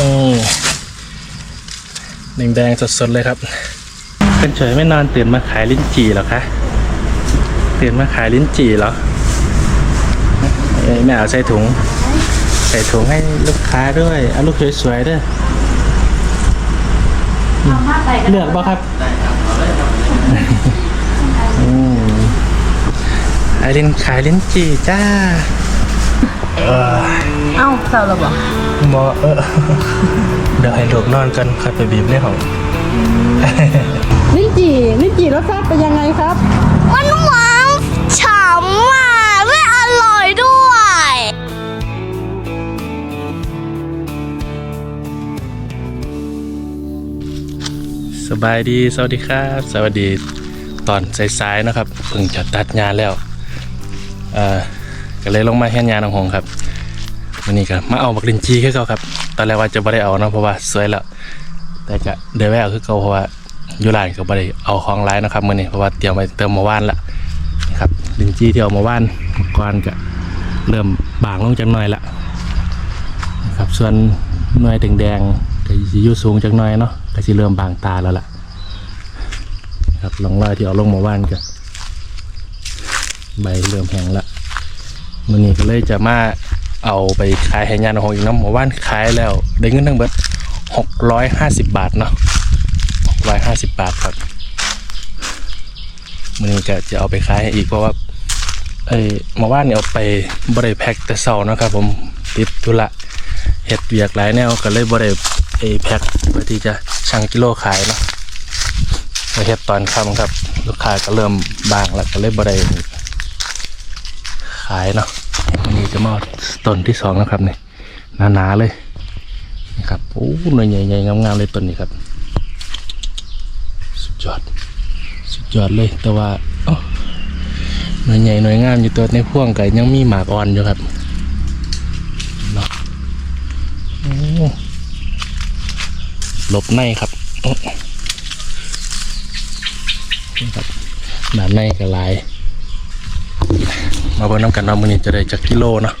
นี่แดงๆสดๆเลยครับเป็นเฉยไม่นอนตื่นมาขายลิ้นจี่หรอคะตื่นมาขายลิ้นจี่เหรอเอ้ยแม่เอาใส่ถุง ใส่ถุงให้ลูกค้าด้วยเอาลูกสวยๆด้วยเลือกบ่ครับอืมขายลิ้นขายลิ้นจี่จ้า เออเอ้าเศร้าแล้วบอกบอเออ เดี๋ยวให้ลูกนอนกันค่อยไปบีบในห้องลิ้นจี่ลิ้นจี่รสชาติเป็นยังไงครับ มันหวานฉ่ำอะไม่อร่อยด้วย สบายดี สวัสดีครับ สวัสดีตอนสายๆนะครับเพิ่งจะตัดงานแล้ว เอ่อก็เลยลงมาแห่งานของหงครับ วันนี้ก็มาเอาบักลินจีคือเขาครับ ตอนแรกว่าจะไม่ได้เอาเนาะเพราะว่าสวยแล้ว แต่ก็เดี๋ยวแววคือเขาเพราะว่าอยู่ร้านก็ไม่ได้เอาของร้ายนะครับมื่อนี้เพราะว่าเตรียมไปเติมมาว่านละครับลินจีที่เอามาว่านก่อนก็เริ่มบางลงจังหน่อยละครับส่วนหน่วยแดงๆก็สิอยู่สูงจังหน่อยเนาะก็สิเริ่มบางตาแล้วล่ะ ครับลองรอยที่เอาลงมาว่านก็ใบเริ่มแห้งละมื่อนี้ก็เลยจะมา เอาไปขายให้ยานของอีกน้ำหมู่บ้านขายแล้ว ได้เงินทั้งเบิดหกร้อยห้าสิบบาทเนาะหกร้อยห้าสิบบาทครับมือนี้ก็จะเอาไปขายให้อีกเพราะว่าไอ้หมู่บ้านเนี่ยเอาไปบริแพ็คแต่เช้านะครับ ผมติดธุระเห็ดเวียกหลายแนวก็เลยบริไอ้แพ็คเพื่อที่จะชั่งกิโลขายเนาะไปเห็ดตอนค่ำครับ ลูกค้าก็เริ่มบางแล้วก็เลยบริขายเนาะ วันนี้จะมาเอาต้นที่สองนะครับเนี่ยหนาๆเลยนะครับโอ้หน่วยใหญ่ๆงามๆเลยต้นนี้ครับ สุดยอด สุดยอดเลยแต่ว่าเอ้าหน่วยใหญ่หน่วยงามอยู่ตัวในพ่วงไก่ยังมีหมากอ่อนอยู่ครับเนาะโอ้หลบในครับโอ้นี่ครับด้าในก็หลาย มาเบิ่งน้ำกันว่ามื้อนี้จะได้จักกิโลเนาะ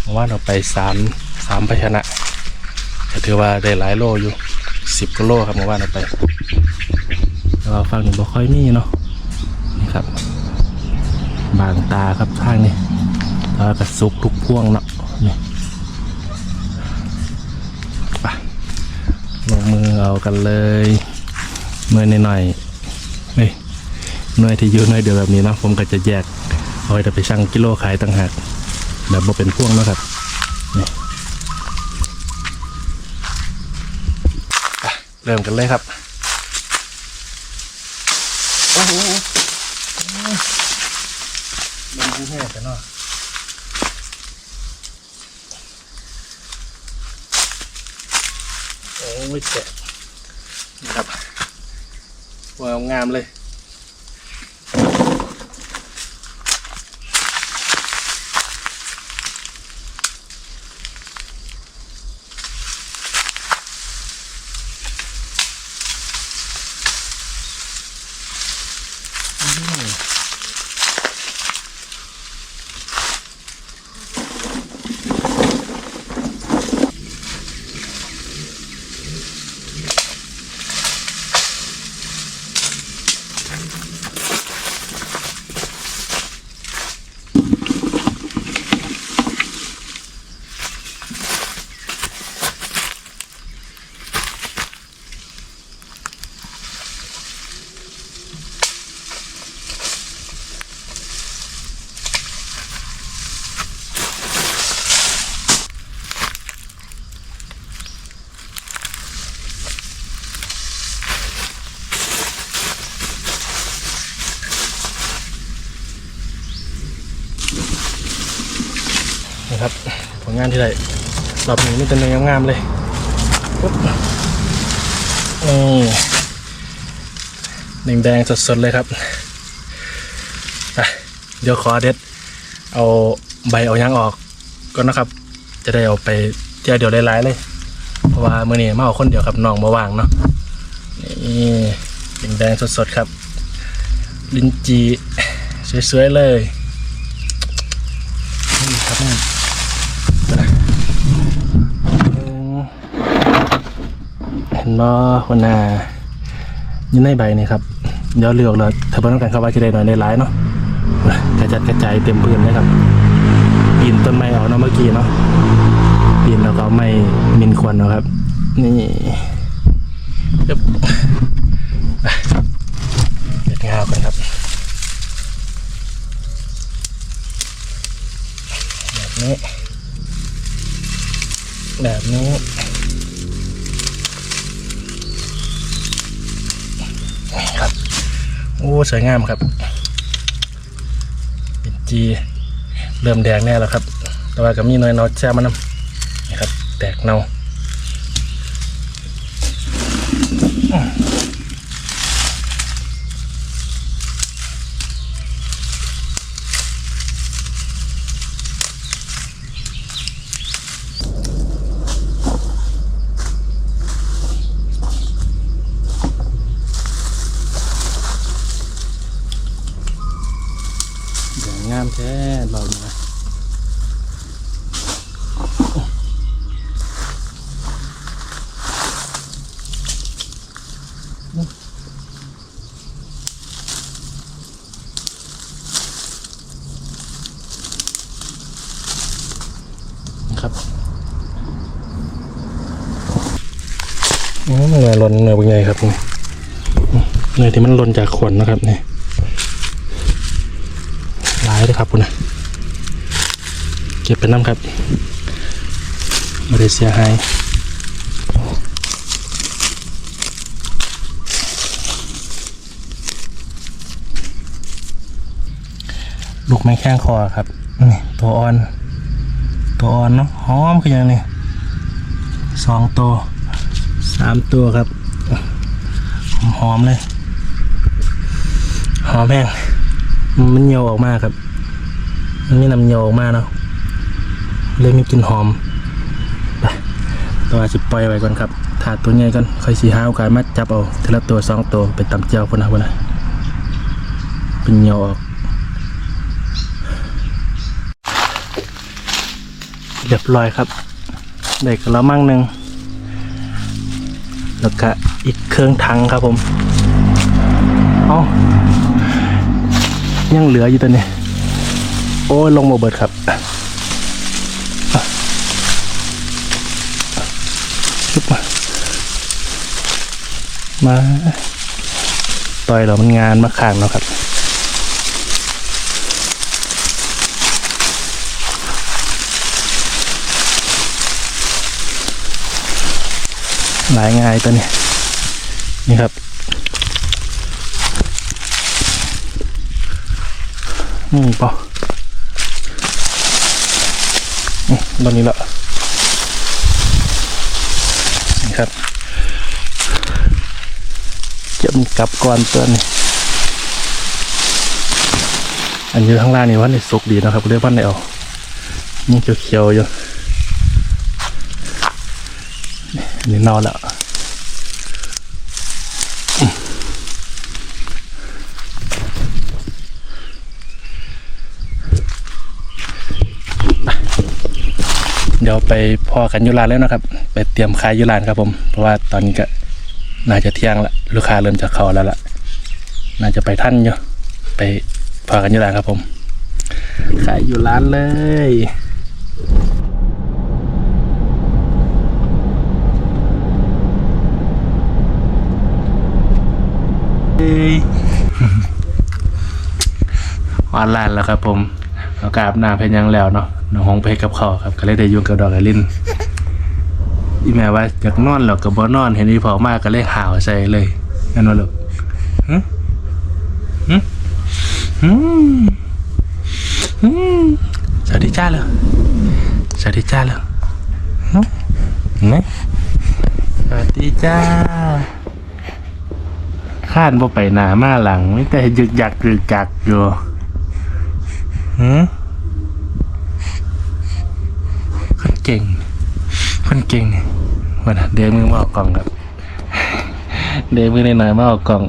เพราะว่าเราไปสามสามภาชนะก็ถือว่าได้หลายโลอยู่สิบกิโลครับเมื่อวานเราไปแต่ว่าฟังนี่บ่ค่อยมีเนาะนี่ครับ บางตาครับข้างนี้แล้วก็ซุกทุกพ่วงเนาะนี่ไปลงมือเอากันเลยมือหน่อยๆเฮ้ยหน่วยที่อยู่หน่วยเดียวแบบนี้นะผมก็จะแยก เอาไว้แต่ไปชั่งกิโลขายต่างหากแบบบ่เป็นพ่วงนะครับนี่เริ่มกันเลยครับโอ้โหมันผู้แห่กันเนาะโอ้ยแกะนี่ครับว่างามเลย งานที่ไรรอบนี้มีแต่เนื้องามๆเลยปุ๊บนี่แดงๆสดๆเลยครับเดี๋ยวขอเด็ด เอาใบเอายางออกก่อนนะครับ จะได้เอาไปเที่ยวเดี๋ยวหลายๆเลย เพราะว่ามื่อนี้มาเอาคนเดียวครับน้องมาวางเนาะนี่แดงๆสดๆครับ ลินจีสวยๆเลยนี่ครับนี่ หนึ่ง เนาะวันนาอยินในใบนี่ครับเดี๋ยวเลือกแล้วถ้าเพิ่นต้องการเข้าว่าจะได้หน่อยได้หลายเนาะกระจัดกระจายเต็มพื้นเลยครับปีนต้นไม้เอาเนาะเมื่อกี้เนาะปีนแล้วก็ไม่มินควรเนาะครับ นี่ครับไปเด็ดงากันครับแบบนี้แบบนี้ โอ้ สวยงามครับเป็นจีเริ่มแดงแน่แล้วครับ แต่ว่าก็มีน้อยเนาแช่มันน้ำนี่ครับ แตกเนาแดงงามแท้เราเนี่ย ครับ โอ้มันหล่นเนื้อเป็นไงครับนี่เนื้อที่มันหล่นจากขนนะครับนี่หลายเลยครับคุณนะเก็บเป็นน้ำครับม่ได้เสียหายลูกไม้แข้งคอครับนี่ตัวอ่อน ตัวอ่อนเนาะหอมคืออย่างนี้สองตัว สามตัวครับ หอมเลย หอมแห้งมันเหี่ยวออกมาครับมันมีน้ำเหี่ยวออกมาเนาะเลยไมีกลิ่นหอมไปตัวจะปล่อยไว้ก่อนครับถาดตัวใหญ่ก่อนค่อยสีห้าโอกาสมาจับเอาทีละตัวสองตัวไปตำเจียวคนนะคนนะเป็นเหี่ยวออกเรียบร้อยครับ ได้กระมังหนึ่ง แล้วก็อีกเครื่องทังครับผมเอายังเหลืออยู่ตัวนี้ โอ้ยลงมาเบิดครับชุบมา มา ต่อยเรามันงานมาข้างเนาะครับ หลายง่ายตัวนี้ นี่ครับนี่ปะนี่ตอนนี้ละนี่ครับเก็บกลับก่อนตัวนี้ อันอยู่ข้างล่างนี่ว่าในสุกดีนะครับเรียกว่าในเอานี่เขียวๆอยู่ นี่นอนแล้วเดี๋ยวไปพอกันยุรานแล้วนะครับ ไปเตรียมขายยุรานครับผม เพราะว่าตอนนี้ก็น่าจะเที่ยงละลูกค้าเริ่มจะเข้าแล้วล่ะน่าจะไปท่านอยู่ไปพอกันยุรานครับผม ขายอยู่ร้านเลย วันลานแล้วครับผมเอากราบน้ำเพนยังแล้วเนาะน้องหงเพกับเขาครับก็เลยได้ยุ่งกับดอกไอรินอีแม่ว่าอยากนอนแล้วกับ่นอน เห็นอีพอมากก็เลยห่าวใส่เลยนั่นว่าลูกหึหึหึสวัสดีจ้าเลยสวัสดีจ้าเลยหึเห็นไหมสวัสดีจ้า ข้านบ่ไปหนามาหลังไม่แต่ยึกยักยึกยักอยู่หืมคนเก่ง คนเก่งนี่วันน่ะเดี๋ยวมือมาออกกล่องครับ เดี๋ยวมือหน่อยๆมาออกกล่อง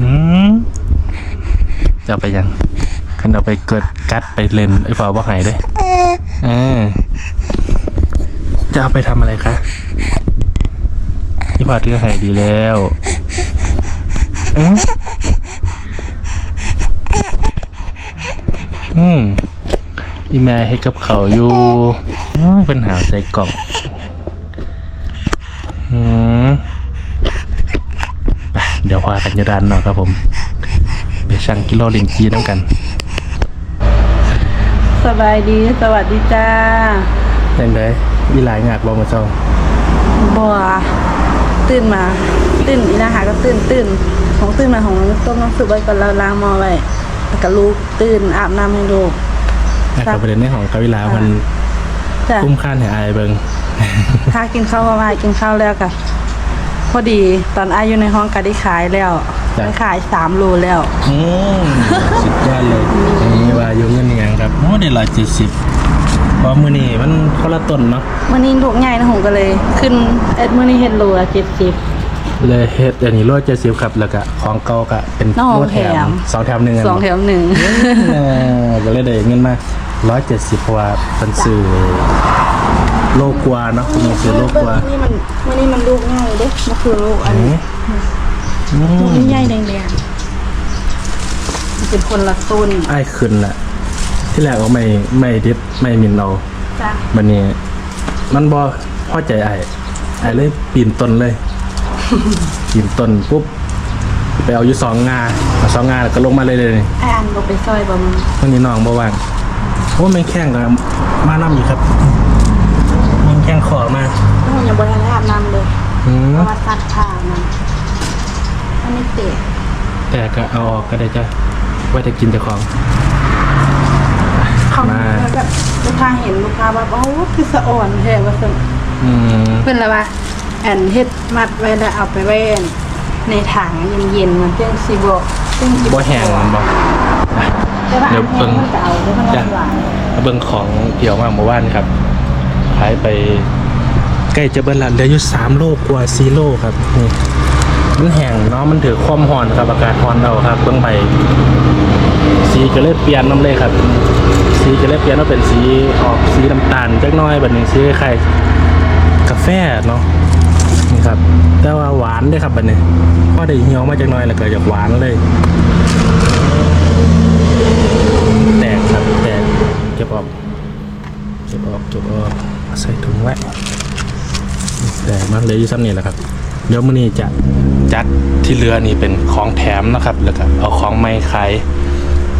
หืมจะเอาไปยังคันเอาไปเกิดกัดไปเล่นไอ้ฝาบ่หายเด้เออจะเอาไปทำอะไรคะพี่พอถือให้ดีแล้วเอ๊ะอืมอีแม่ให้กับเขาวอยู่อ้าวเป็นหาใส่กล่องอืมไปเดี๋ยวพากันจะดันเนาะครับผม ไปชั่งกิโลลิงจีน้ำกัน สบายดีสวัสดีจ้ายังไงมีหลายงากบอมาเจ้าบัวตื่นมา ตื่นอีนาหาก็ตื่นตื่น ของตื่นมาของต้มน้ำซุปไว้ก่อนแล้วล้างหม้อไว้แล้วก็ลูกตื่นอาบน้ำให้ลูกนะครับประเด็นในของกบวิลามันจ้ะคุ้มค่าในอายเบิงถ้ากินข้าวมามากินข้าวแล้วก็พอดีตอนอายุในห้องก็ได้ขายแล้วได้ขายสามโลแล้วอืมสุดยอดเลยนี่ว่าอยู่เงินยังครับโอ้ได้ร้อยเจ็ดสิบเพราะมือนี่มันคนละต้นเนาะมื่อนี้ลูกใหญ่นะผมก็เลย ขึ้นเอ็ดมื่อนี้เฮ็ดโลละเจ็ดสิบ เลยเฮ็ดอันนี้ร้อยเจ็ดสิบครับแล้วก็ของเก่าก็เป็นน้องโลแถแถมมสองแถมหนึ่งสองแถมหนึ่งเออก็เลยได้เงินมาร้อยเจ็ดสิบเพราะว่าเป็นซื้อโลกว่าเนาะคุณซื้อโลกว่านี่มันมื่อนี้มันลูกง่ายเด้มันคือลูกอันนี้อืลูกมนี่ใหญ่แดงๆมันเป็นคนละต้นไอ้ายขึ้นน่ะที่แรกเอาไม่ไม่ดิบไม่มินเอาจ้ะบันนี้ มันบอพอใจไอ้ไอ้เลยปีนต้นเลย ปีนต้นปุ๊บไปเอาอยู่สองงาเอาสองงาแล้วก็ลงมาเลยเลยไออันก็ไปซอยบ่มันวันนี้น้องบ่ว่างเพราะว่าแม่งแข้งกับมาน้ำอยู่ครับแม่งแข้งขอมาน้องยังบ่ทันได้อาบน้ำเลยอืมเพราะว่าซักผ้ามันอันนี้เตะแต่ก็เอาออกก็ได้จ้ะไว่าจะกินแต่ของ เขามาแบบลูกค้าเห็นลูกค้าว่าโอ้คือสะอ่อนแท้ว่าซั่นอืมเพิ่นละว่า อันเฮ็ดมัดไว้แล้วเอาไปไว้ในถังเย็นๆมันจังสิบ่จังสิบ่แห้งมันบ่อะแต่ว่าเดี๋ยวอันแห้เบิ่งงมันก็เอาแล้วมันจ้ะหวานมาเบิ่งของเกี่ยวมาเมื่อวานครับขายไปใกล้จะเบิ่นละเหลืออยู่สามโลกว่าสี่โลครับนี่มันแห้งเนาะมันถือความร้อนครับอากาศร้อนเอาครับเบิ่งไปสีก็เลยเปลี่ยนน้ำเลยครับ สีก็เลยเปลี่ยนว่าเป็นสีออกสีน้ำตาลจักหน้อยแบบนี้สีคล้ายๆกาแฟเนาะนี่ ครับ แต่ว่าหวานด้วยครับบบนี้พอได้เหี่ยวมาจักน้อยแล้วก็อยากหวานเลย แตกครับแตกเก็บออกเก็บออกเก็บออกใส่ถุงไว้แตกมันเหลยอยู่ซ้ำนี่แหละครับเดี๋ยวมื้อนี้จะจัดที่เหลือนี่เป็นของแถมนะครับแล้วก็เอาของไม่ขาย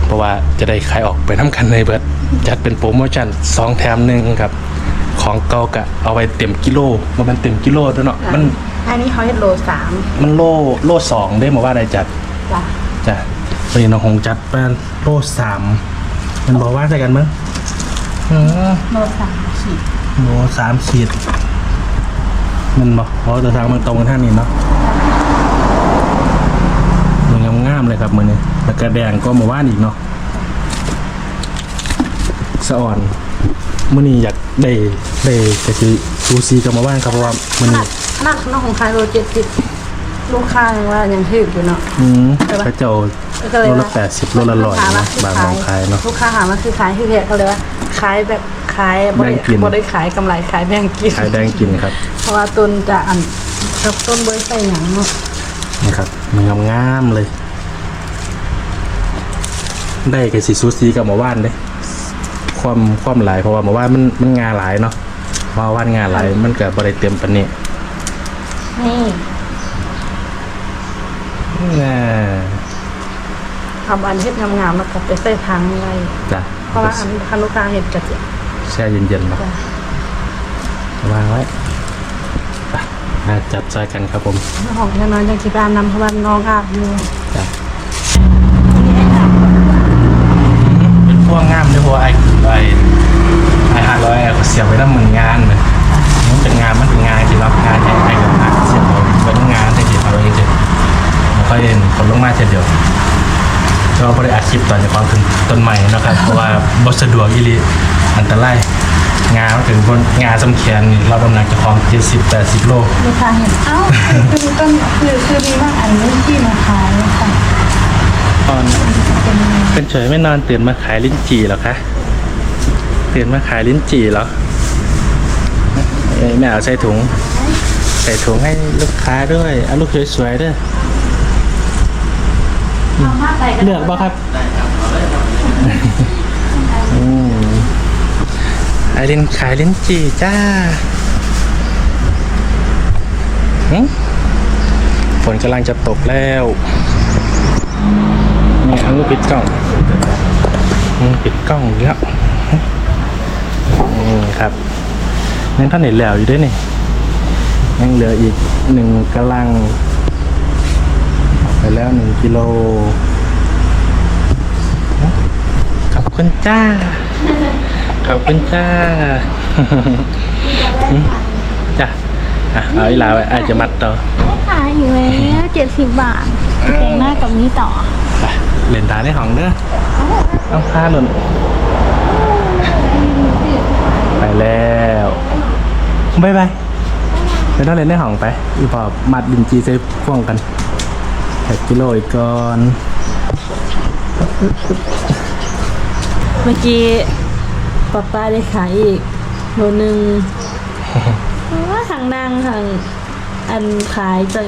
เพราะว่าจะได้ขายออกไปน้ำกันในเบิดจัดเป็นโปรโมชั่นสองแถมหนึ่งครับ ของเก่ากะเอาไว้เต็มกิโลมันเป็นเต็มกิโลด้วยเนาะมันอันนี้เขาเฮ็ดโลสามมันโลโลสองได้มาว่าได้จัดจ้ะจ้ะวันนี้น้องคงจัดเป็นโลสามมันบอกว่าใส่กันมั้งอืมโลสามขีดโลสามขีดมันบอกเพราะตัวทางมันตรงกันท่างนี้เนาะมันงามๆเลยครับมือนี้แล้วก็แดงก็มาว่านอีกเนาะ สะอ่อนมือนี้อยากได้ได้ก็คือซูซีกับมาว่านครับเพราะว่ามือนี้ขนาดน้องของขายโลเจ็ดสิบลูกค้ายังว่ายังถืออยู่เนาะอืมใช่ปะพระเจ้าก็เลยโลว่าละแปดสิบโลละร้อยเนาะบางของขายเนาะลูกค้าหามาคือขายที่เพจเขาเลยว่าขายแบบขายบ่ได้แบ่งกินบ่ได้ขายกำไรขายแบ่งกินขายแดงกินครับ เพราะว่าต้นจะอันกับต้นเบยใส่หยังเนาะนี่ครับมันงามๆเลย ได้กับสีซูซีกับหมาว่านเลย ความความหลายเพราะว่าหมาว่านมันมันงาหลายเนาะหมาว่านงาหลายมันเกิดบริเต็มปันนี้นี่น่าทำอันเฮ็ดงามๆแล้วก็ไปใส่ถังไว้จ้ะเพราะว่าอันคันลูกค้าเฮ็ดกะจิแช่เย็นๆเนาะจ้ะวางไว้ไปมาจับใจกันครับผมของแค่น้อยจังสิไปอาบน้ำเพราะว่าน้องอาบอยู่จ้ะเป็นพวกงามเลยเพราะว่าไอ้ ไอ้ไอ้ห้าร้อยเสียบไว้น้ำเหมือนงานเลยมันเป็นงานมันเป็นงานจริงแล้วงานใหญ่ไอ้กับงานเสียบไว้ไว้ทั้งงานแต่ที่เอาไว้จริงแล้วก็เห็นคนลงมาเช่นเดียวก็บริอาชีพตอนจะความถึงต้นใหม่นะครับเพราะว่าบสะดวกอีหลีอันตรายงานมันถึงบนงานสำแขนนี่เรากำลังจะคลองเจ็ดสิบแปดสิบโลลูกค้าเห็นเอ้าคือต้นคือคือดีมากอันนี้ที่มาขายค่ะตอนเป็นเฉยไม่นอนตื่นมาขายลิ้นจี่เหรอคะ ตื่นมาขายลิ้นจี่เหรอเอ้ยแม่เอาใส่ถุง ใส่ถุงให้ลูกค้าด้วยเอาลูกสวยๆด้วยเอามาใส่กันเลือกบ่ครับอืมไอรินขายลิ้นจี่จ้าหึฝนกำลังจะตกแล้วนี่เอาลูกปิดกล้องอืมปิดกล้องอีกแล้ว นี่ครับนั่นท่านเห็นแล้วอยู่ด้วยนี่ยังเหลืออีกหนึ่งกำลัง ไปแล้วหนึ่งกิโลขอบคุณจ้าขอบคุณจ้าจ้ะอะเอาอีหลาไว้อาจจะมัดต่อขายอยู่แล้วเจ็ดสิบบาทแกงหน้ากับนี้ต่อ ไปเล่นตาได้ห้องเด้อต้องพาหล่นไป แล้วบายบายไปต้องเล่นได้ห้องไป อีพอมัดดินจีใส่พ่วงกันแปดกิโลอีกก่อน เมื่อกี้ป้าป้าได้ขายอีกโลนึงว่าทางนางทางอันขายจัง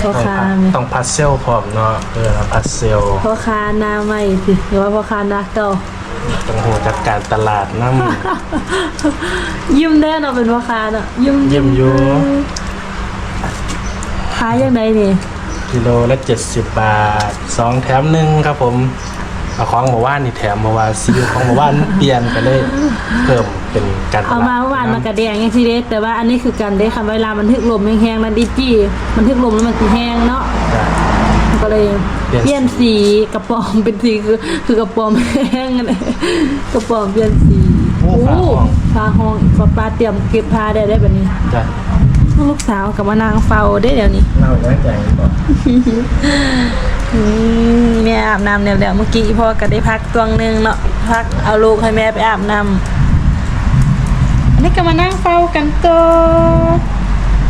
พ่อค้าไหมต้องพัซเซลพร้อมเนาะเออพัซเซลพ่อค้าหน้าใหม่สิหรือว่าพ่อค้าหน้าเก่า ต้องหัวจัดการตลาดน้ยิ้มแน่เนาะเป็นพ่อค้าเนาะยิ้มำยิ้มอยู่ขายยังไงนี่กิโลละเจ็ดสิบบาทสองแถมหนึ่งครับผมเอาของมาว่านนี่แถมมาว่าซีอิ๊วของมาว่านเปลี่ยนกันเลยเพิ่มเป็นการตลดเอามาเมื่อวานมากระแดงยังทีเด็ดแต่ว่าอันนี้คือกันได้คำเวลามันทึกลมแห้งๆมันดีจี้มันทึกลมแล้วมันสีแห้งเนาะจ้ะมัน ก็เลยเปลี่ยนเปลี่ยนสีกระป๋อมเป็นสีคือคือกระป๋อมแห้งกันเลยกระป๋อมเปลี่ยนสีโอ้ฟ้าห้องฟ้าห้องฟ้าปลาเตรียมเก็บผ้าได้ได้แบบนี้จ้ะลูกสาวกับมานางเฝ้าได้เดี๋ยวนี้เล่าจะไม่แจงก่อนอืมแม่อาบน้ำเดี๋ยวเดี๋ยวเมื่อกี้พ่อก็ได้พักตวงหนึงเนาะพักเอาลูกให้แม่ไปอาบน้ำอันนี้ก็มานั่งเฝ้ากันตัว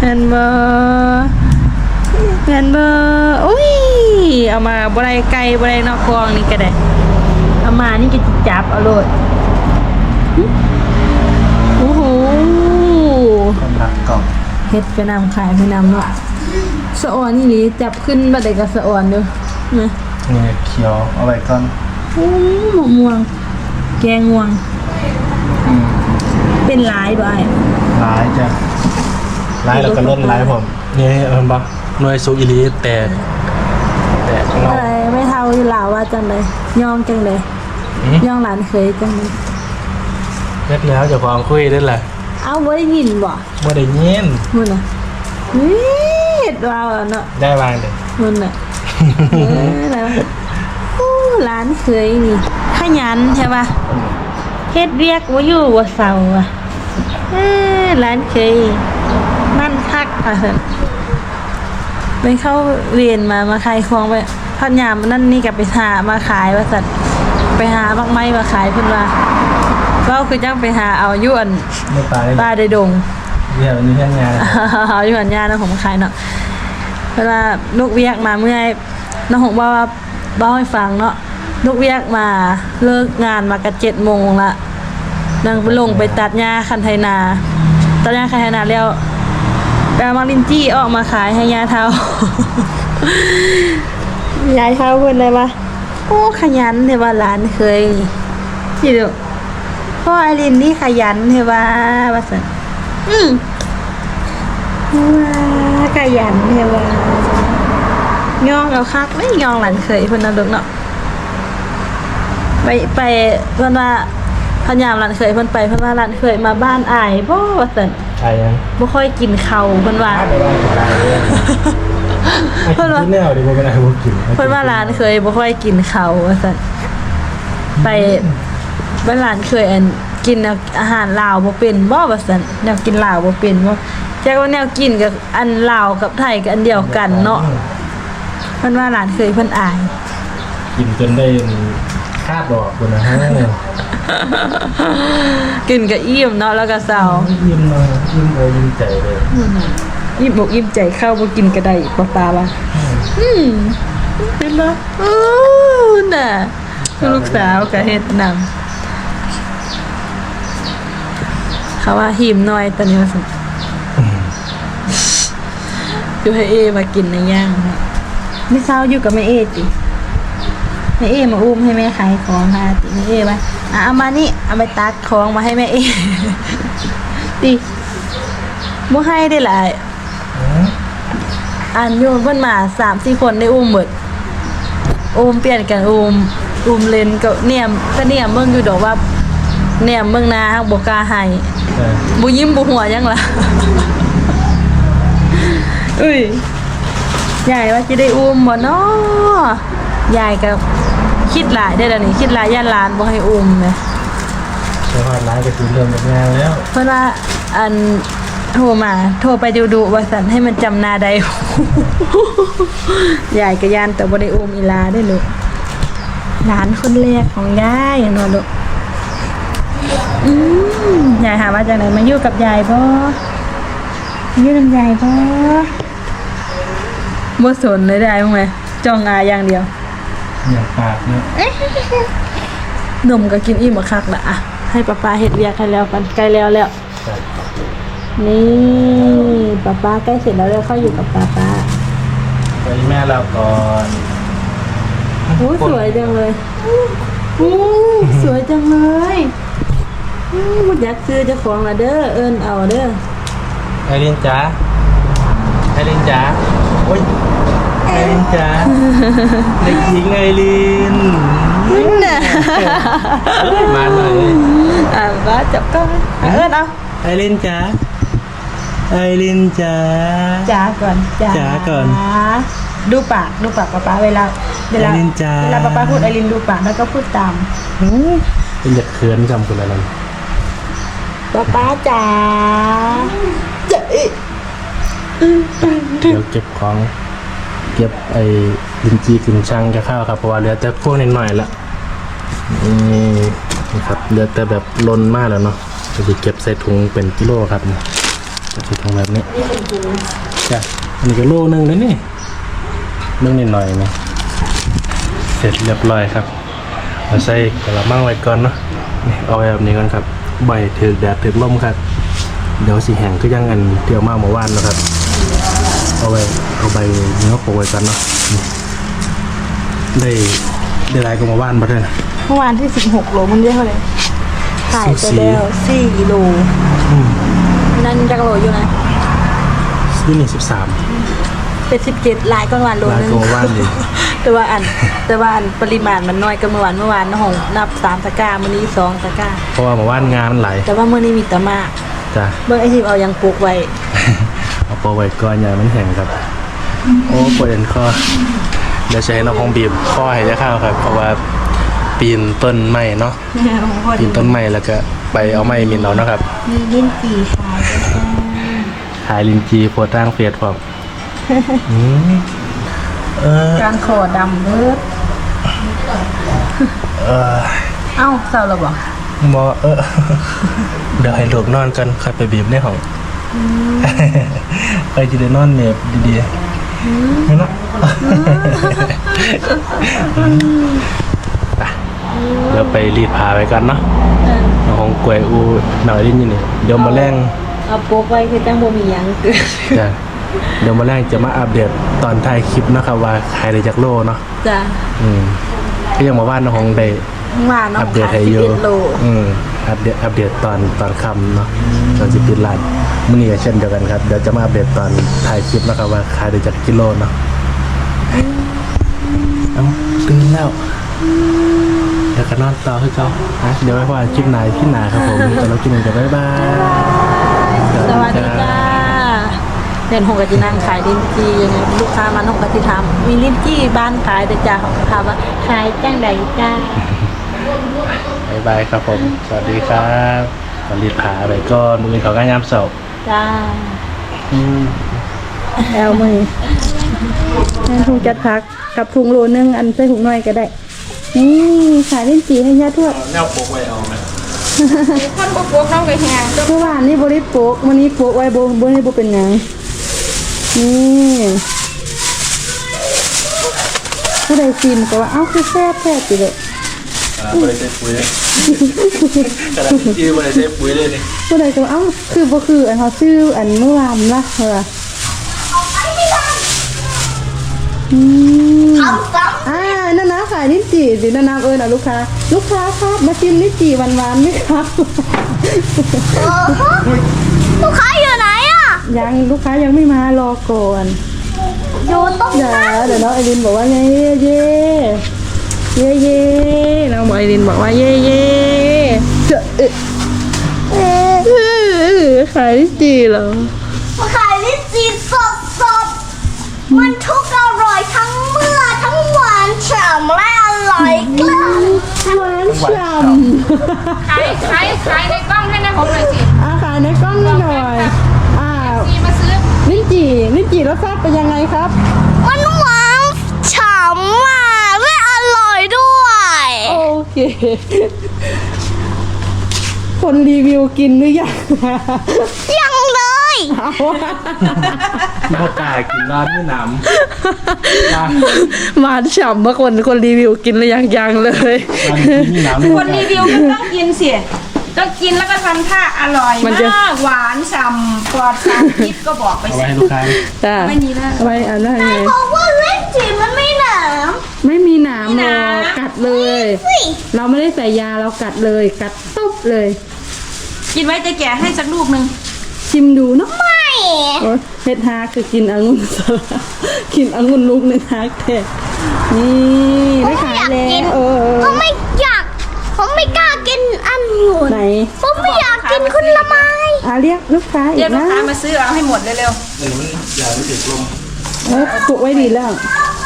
เห็นบ่ เห็นบ่อุ้ย เอามาบ่ได้ไกลบ่ได้นอกกองนี่ก็ได้ เอามานี่ก็จะจับเอาโลดหึโอ้โหความรักกล่องเฮ็ดไปนำขายไปนำเนาะสะออนนี่หลีจับขึ้นบัดใดก็สะออนเด้อนะนี่เขียวเอาไว้ก่อนโอ้มะม่วง แกงม่วง อืมเป็นหลายบ่ไอ้ร้ายจ้ะร้ายแล้วก็ล้นร้ายผมนี่เอิมปะ หน่วยสูอิลีแตกแตกข้างนอกอะไรไม่เท่าอยู่ลาวว่าจังไดย่องจังไดอืมย่องหลานเคยจังไดเล็ดแล้วเจะความคุยได้แหละเอาบ่ได้ยินบ่เมื่อได้ยินมื้อน่ะวิดว้าวอะเนาะได้วางเด็กมื้อน่ะเออแล้วโอ้หลานเคยนี่ขยันใช่ป่ะเฮ็ดเรียกบ่อยู่บ่เศร้าอะเออหลานเคยนั่นคักอะเพิ่น ไปเข้าเรียนมามาขายของไปพันยามนั่นนี่กับไปหามาขายว่าสัตว์ไปหาบางไม้มาขายเพิ่นว่าเราคือจังไปหาเอาอยวนไม่ปลาได้ป้าได้ดงเรียกวันนี้เพื่อนงานเอาอยวนยานะผมขายเนาะเวลาลูกเวียกมาเมื่อยน้องหงว่าว่าเล่าให้ฟังเนาะลูกเวียกมาเลิกงานมากันเจ็ดโมงละนางไปลงไปตัดหญ้าคันไทนาตัดหญ้าคันไทนาแล้ว แปลมาลินจี้ออกมาขายให้ยาเท้ายายเท้าคนเลยปะโอ้ขยันเทว่าหลานเคยนี่ดูพ่อไอรินนี่ขยันเทว่าว่าสันอืมว้าขยันเทว่าย่องเอาคักไม่ย่องหลานเคยเพิ่นน่ะลูกเนาะไปไปเพิ่อนว่าพญามหลานเคยเพิ่อนไปเพิ่อนว่าหลานเคยมาบ้านอายบ่ว่าซั่น ใช่ยังบ่ค่อยกินข้าวเพิ่นว่าไอ้กินที่แนวดิบ่เป็นไรบ่กินเพิ่นว่าร้านเคยบ่ค่อยกินข้าวว่าซั่นไปบ้านร้านเคยอันกินแนวอาหารลาวบ่เป็นบ่ว่าซั่นแนวกินลาวบ่เป็นบ่จักว่าแนวกินกับอันลาวกับไทยก็อันเดียวกันเนาะเพิ่นว่าร้านเคยเพิ่นอาย กินจนได้ คาดดอกคนนะฮะกินก็อิ่มเนาะแล้วก็เศร้ายิ้มมายิ้มโอยิ้มใจเลยอิ่มอกอิ่มใจข้าวบ่กินก็ได้ป้าปาว่าอืมเห็นบ่อู้น่ะลูกสาวก็เฮ็ดนำเขาว่าหิมหน่อยตอนนี้ว่าสิอยู่ให้เอมากินในย่างค่ะไม่เศร้าอยู่กับแม่เอจิ แม่เอมาอุ้มให้แม่ขายของค่ะติแม่เอมาอะเอามานี่เอาไปตักของมาให้แม่เอดิบ่ให้ได้หลายอันโยนเพิ่นมาสามสี่คนได้อุ้มหมดอุ้มเปลี่ยนกันอุ้มอุ้มเลนก็เนี่ยมก็เนี่ยมเบิ่งอยู่ดอกว่า เนี่ยมเบิ่งนาฮักบ่กล้าให้บุยิ้มบุหัวยังล่ะอุ้ยยายว่าจะได้อุ้มบ่เนาะยายก็ คิดหลายได้อแล้วนี่คิดหลายย่านหลานบ่ให้อุ้มเลยใช่ว่าร้ายก็คือเรื่องแบบงานแล้วเพราะว่าอันโทรมา โทรไปดูดูว่าสันให้มันจำหนาได้ ยายก็ย่านแต่บ่ได้อุ้มอีลาได้อลูกหลานคนแรกของยายเนาะลูกอืมยายหามาจากไหนมาอยู่กับยายบ่อยู่กับยายบ่บ่สนเลยได้บ้างไหมจ้องอาอย่างเดียว อยากปากเนี่ยนมก็กินอิ่มมาคักละอะให้ป้าป้าเฮ็ดเวียกให้แล้วกันใกล้แล้วแล้ว นี่ป้าป้าใกล้เสร็จแล้วแล้วเข้าอยู่กับป้าป้าไปแม่เราก่อนโอ้สวยจังเลยโอ้สวยจังเลยอู้บ่อยากซื้อเจ้าของละเด้อเอิ้นเอาเด้อไอรินจ๋าไอรินจ๋าโอ้ย ไอรินจ๋าเด็กหญิงไอรินน่ะมาหน่อยอะป้าจับกล้องอะเอิ้นเอาไอรินจ๋าไอรินจ๋าจ๋าก่อนจ๋าจ๋าก่อน ดูปากดูปากป้าป้าเวลาเวลาไอรินจ๋าเวลาป้าป้าพูดไอรินดูปากแล้วก็พูดตามเป็นอยากเขินจำคนละนั้นป้าป้าจ๋าจ๋าเอ๊ะเดี๋ยวเก็บของ เก็บไอ้ลินจีขึ้นช่างจะเข้าวครับเพราะว่าเหลือแต่พวกนิดหน่อยละนี่นะครับเหลือแต่แบบล้นมากแล้วเนาะจะเก็บใส่ถุงเป็นกิโลครับจะใส่ถุงแบบนี้จ้ะอันนี้ก็โลนึงเลยนี่นึงนิดหน่อยนะเสร็จเรียบร้อยครับเราใส่กระมังไว้ก่อนเนาะนี่เอาไว้แบบนี้ก่อนครับใบถือแดดถือลมครับ เดี๋ยวสีแห้งก็ยังอันเดียวมาเมื่อวานนะครับ เอาไว้เอาใบเนื้อโปะไว้กันเนาะนี่ได้ได้หลายกว่าเมื่อวานมาเลยนะเมื่อวานที่สิบหกโลมันเยอะเท่าไหร่ขายไปแล้วสี่โลนั่นจักโลอยู่นะยี่นี่สิบสามเป็นสิบเจ็ดหลายก้อนวานโลหลายนึงกว่าเมื่อวานเลยแต่ว่าอันแต่ว่าอันปริมาณมันน้อยกว่าเมื่อวานเมื่อวานน้องนับสามตะกร้ามื้อนี้สองตะกร้าเพราะว่าเมื่อวานงานมันไหลายแต่ว่ามื้อนี้มีแตะมากจ้ะเบิ่งไอ้ทีมเอายังปลูกไว้ เอาโปะไว้ก่อนอย่ามันแห้งครับ โอ้ปวดเอ็นคอเดี๋ยวใช้น้องคงบีบข้อให้ได้ข้าวครับ เพราะว่าปีนต้นไม้เนาะปีนต้นไม้แล้วก็ไปเอาไม้มินเอาเนาะครับ มีลิ้นจี่ขายขายลินจีโพสต์ทางเฟซผมอืมเออกลางคอดำเบิดเออเอ้าเศร้าแล้วบ่บอเออเดี๋ยวให้ลูกนอนกันค่อยไปบีบในห้อง ไปจะได้นอนเนี่ยดีๆไม่เนาะไปเดี๋ยวไปรีดผ้าไปกันเนาะเอาของกล้วยอูหน่อยนิดนี่เดี๋ยวมาแรงเอาปลูกไว้คือจังบ่มีหยังเกิดจะเดี๋ยวมาแรงจะมาอัปเดตตอนถ่ายคลิปนะครับว่าขายได้จากโลเนาะจ้ะอืมก็ยังมาบ้านน้องของได้ว่าน้องอัปเดตขายให้สิอบยู่เอ็ดโลอืมอัปเดตอัปเดตตอนตอนคำเนาะตอนสิปิดร้าน มื้อนี้ก็เช่นเดียวกันครับ เดี๋ยวจะมาอัปเดตตอนถ่ายคลิปนะครับว่าขายได้จากกิโลเนาะเอ้าตื่นแล้ว เดี๋ยวก็นอนต่อคือเก่านะเดี๋ยวไว้ว่าคลิปไหนคลิปหนาครับผมสำหรับคลิปนี้ก็บ๊ายบายสวัสดีจ้าเด่นหงกะจินั่งขายลิ้นจี่ยังไงลูกค้ามาหงกะจิทำมีลิ้นจี้บ้านขายแต่จ้าเขาถามว่าขายจ้างใดจ้าบ๊ายบายครับผม สวัสดีครับตอนรีดผาไปก็มือเขาก็ยามเสา จ้าอืมแอลมือแม่นถุงจัดพักกับถุงโลนึงอันใส่ถุงน้อยก็ได้ นี่ขายลิ้นจี่ให้ย่าทวดแนวปกไว้เอาไหมคนบุกบุกน้องไปแหงเมื่อวานนี่บริโภควันนี้โปกไว้บนบนนี้บเป็นหยังนี่ผู้ใดซิมก็ว่าเอ้าคือแซ่บแซ่บจิเลย อ่าบริเซปุ๋ยกระดาษที่บริเซปุ๋ยเลยนี่ผู้ใดก็ว่าเอ้าคือบ่คืออันเขาซื้ออันเมื่อวานละเหรออืมทำซ้อ่านานาขายลิ้นจี่สินานาเอิญอะลูกค้า ลูกค้าครับมาชิมลิ้นจี่หวานๆไหมครับำเออลูกค้าอยู่ไหนอะ ยังลูกค้ายังไม่มารอก่อนอยู่ตรงเดี๋ยวนั้นเดี๋ยวน้องไอรินบอกว่าไงเย่ เย่เย่เย่น้องบอกไอรินบอกว่าเย่เย่เจอเอ๊ะเออขายลิ้นจี่เหรอขายลิ้นจี่สดสดมันทุกอร่อยทั้งเมื่อทั้งหวานฉ่ำและอร่อยกล้าหวานฉ่ำขายขายขายในกล้องให้นะผมหน่อยสิอาขายในกล้องหน่อยอ่ามีมาซื้อลิ้นจี่ลิ้นจี่รสชาติเป็นยังไงครับมันหวานฉ่ำมากและอร่อยด้วย โอ เคคนรีวิวกินหรือยังยังเลยเอาที่พ่อกล้ากินร้านนี่หนำร้านหวานฉ่ำเมื่อคนคนรีวิวกินหรือยังยังเลยร้านที่มีหนำคนรีวิวก็ต้องกินสิต้องกินแล้วก็ทำท่าอร่อยมันจะมากหวานฉ่ำปลอดสารพิษก็บอกไปเอาสิไว้ให้ลูกค้าจ้าไม่มีนะไว้อันนั้นไงบอกว่าลิ้นจี่มันไม่หนาม ไม่มีหนามหรอกกัดเลยสิเราไม่ได้ใส่ยาเรากัดเลย กัดตุ๊บเลย กินไว้จะแก่ให้สักลูกหนึ่งชิมดูเนาะไม่โอ๊ยเฮ็ดฮาคือกินองุ่นสลัดกินองุ่นลูกหนึ่งฮากแท้นี่ได้ขายแล้วเออเอก็อไม่อยากผมไม่กล้ากินอันงูนไหนผมไม่อยากกินคุณละไม้อะเรียกลูกค้าอีเรียกกลูกนะค้ามาซื้อเอาให้หมดเร็วเออปลุกไว้ดีแล้วๆ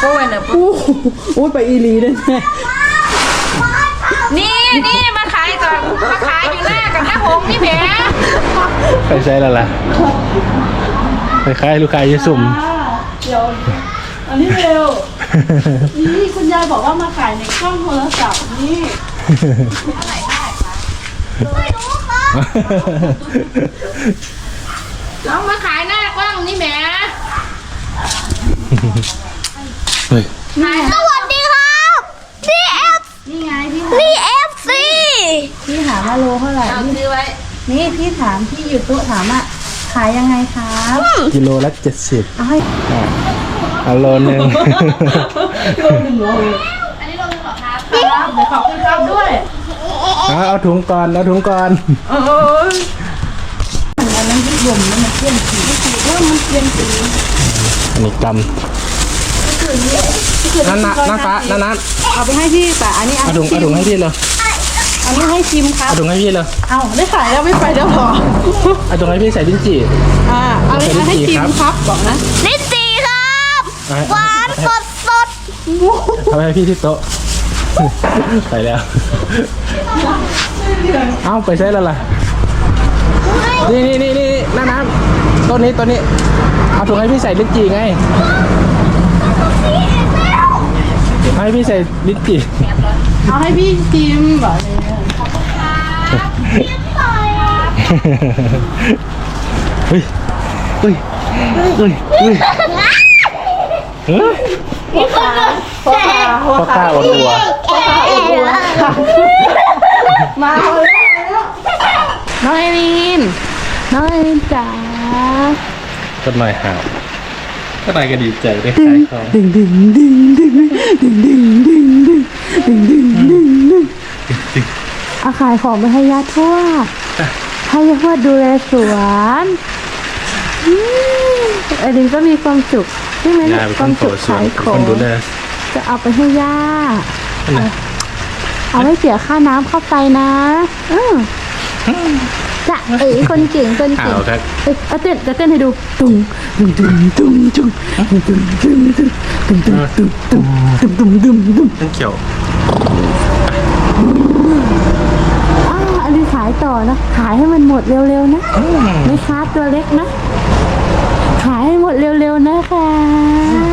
โป้ยเนอะอู้หูอู้ไปอีหลีเลยแม่นี่นี่มาขายต่อมาขายอยู่หน้ากับหน้าหงนี่แหมไปใช้แล้วล่ะไปขายลูกค้าเยอะสุ่ม เดี๋ยวอันนี้เร็ว นี่คุณยายบอกว่ามาขายในกล้องโทรศัพท์นี่ไม่รู้ครับน้องมาขายหน้ากล้องนี่แหม เฮ้ยสวัสดีครับนี่เอฟนี่ไงพี่นี่เอฟซีพี่ถามว่าโลเท่าไหร่เอาซื้อไว้ นี่พี่ถามพี่อยู่โต๊ะถามอะขายยังไงครับกิโลละเจ็ดสิบเอาให้เอาโลนึงโลหนึ่งโลอันนี้ลงเหรอครับครับเดี๋ยวขอบคุณครับด้วยเอาเอาถุงก่อนเอาถุงก่อนโอ้ยอันนั้นที่บ่มแล้วมันเปลี่ยนสีเออมันเปลี่ยนสีอันนี้กำ นั่นนะนั่นฟ้านั่นนั่นเอาไปให้พี่แต่อันนี้เอาถุงเอาถุงให้พี่เลยอันนี้ให้ชิมครับเอาถุงให้พี่เลยเอาได้ขายแล้วไม่ไปแล้วเหรอเอาถุงให้พี่ใส่ลิ้นจี่อ่าเอาเลยให้ชิมครับบอกนะลิ้นจี่ครับเอาให้หวานสดสดเอาไปให้พี่ที่โต๊ะไปแล้วเอาไปใช้แล้วล่ะนี่นี่นี่นี่น้าน้ำต้นนี้ต้นนี้เอาถุงให้พี่ใส่ลิ้นจี่ไง ให้พี่ใส่ลิ้นจี่เอาให้พี่ชิมบอกเลยเฮ้ยเฮ้ยเฮ้ยเฮ้ยเฮ้ยพ่อค้าพ่อพ่อข้าอดหัวมาแล้วน้องไอรีนน้องไอรีนจ๋าก็หน่อยหาว ก็หน่อยก็ดีใจได้ขายของดึงดึงดึงดึงดึงดึงดึงดึงดึงดึงดึงดึงเอาขายของไปให้ยาทวดให้ยาทวดดูแลสวนอืมไอรินก็มีความสุขใช่ไหมยายเป็นคความนโปรสุขดส่วขานยเป็นขคองนดูแลจะเอาไปให้ย่านั่นน่ะเอาไม่เสียค่าน้ำเข้าไปนะอืม จะเอ๋ยคนเก่งคนหาเก่งวครับ เอ้ยเอาเต้นจะเต้นให้ดูตุ้งตุ้งตุ้งตุ้งตุ้งตุ้งตุ้งตุ้งตุ้งตุ้งตุ้งตุ้งตุ้งตุ้งตุ้งตุ้งตุ้งต้องเขียว อ่าอันนี้ขายต่อนะขายให้มันหมดเร็วๆนะไม่ค้าตัวเล็กนะ ขายให้หมดเร็วๆนะคะ